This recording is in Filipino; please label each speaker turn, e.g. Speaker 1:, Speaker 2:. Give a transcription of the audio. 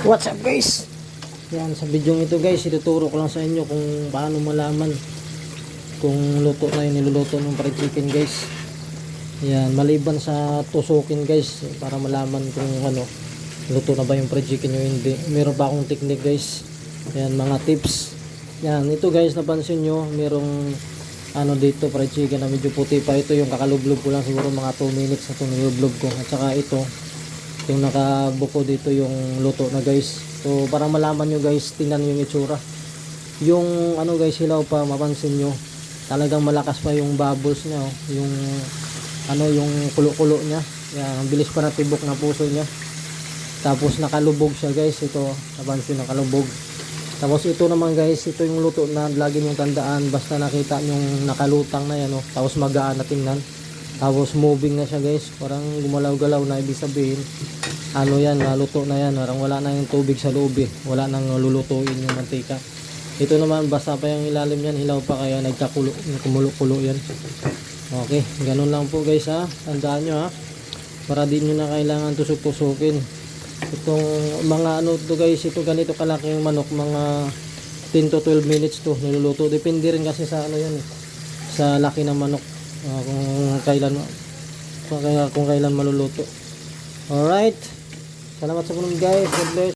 Speaker 1: What's up guys? Yan, sa video ito guys, ituturo ko lang sa inyo kung paano malaman kung luto na yung niluluto ng fried chicken guys. Yan, maliban sa tusukin guys, para malaman kung ano, luto na ba yung fried chicken o hindi. Meron pa akong technique guys. Yan, mga tips. Yan, ito guys, napansin nyo, merong ano dito, fried chicken na medyo puti pa. Ito yung kakalublob ko lang siguro mga 2 minutes na ito nilublob ko. At saka ito, yung nakabuko dito yung luto na guys. So para malaman nyo guys tingnan yung itsura. Yung ano guys hilaw pa mapansin nyo talagang malakas pa yung bubbles niya oh. yung ano yung kulo-kulo niya. Yan ang bilis pa natibok na puso niya. Tapos nakalubog siya guys. Ito napansin nakalubog. Tapos ito naman guys ito yung luto na lagi nyong tandaan. Basta nakita yung nakalutang na yan oh. tapos magaan na tingnan. Tapos moving na siya guys. Parang gumalaw-galaw na ibig sabihin ano yan naluto na yan. Parang wala na yung tubig sa loob eh. Wala nang lulutuin yung mantika. Ito naman basta pa yung ilalim yan. Hilaw pa kaya nagkakulo kumulo-kulo yan. Okay ganun lang po guys ha? Tandaan nyo ha? Para di nyo na kailangan tusok-tusukin itong mga ano to guys ito ganito kalaki yung manok. Mga 10 to 12 minutes to niluluto. Depende rin kasi sa ano yan eh. Sa laki ng manok. Ah, kung kailan kung kailan maluluto. Alright salamat sa punong guys. God bless